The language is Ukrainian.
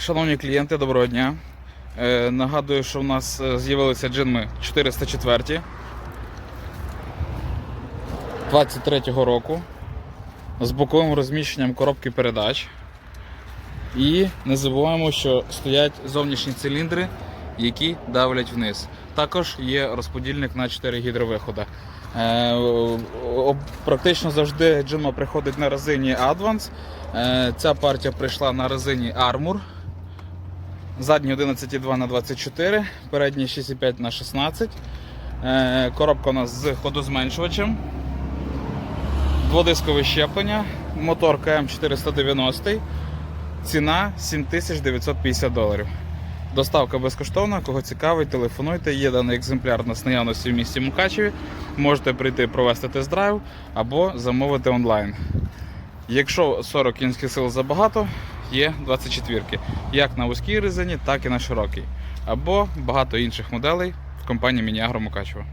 Шановні клієнти, доброго дня. Е, нагадую, що в нас е, з'явилися джинми 404 23-го року з боковим розміщенням коробки передач. І не забуваємо, що стоять зовнішні циліндри, які давлять вниз. Також є розподільник на 4 гідровиходи. Е, Практично завжди джима приходить на резині Advance. Е, Ця партія прийшла на резині Armour. Задні 11,2 на 24, передні 6,5 на 16. Е, Коробка у нас з ходозменшувачем. Дводискове щеплення, мотор КМ490. Ціна 7950 доларів. Доставка безкоштовна. Кого цікавить, телефонуйте. Є даний екземпляр на наявності в місті Мукачеві. Можете прийти провести тест-драйв або замовити онлайн. Якщо 40 кінських сил забагато, є 24 як на вузькій резині, так і на широкій. Або багато інших моделей в компанії Мініагро Мукачево.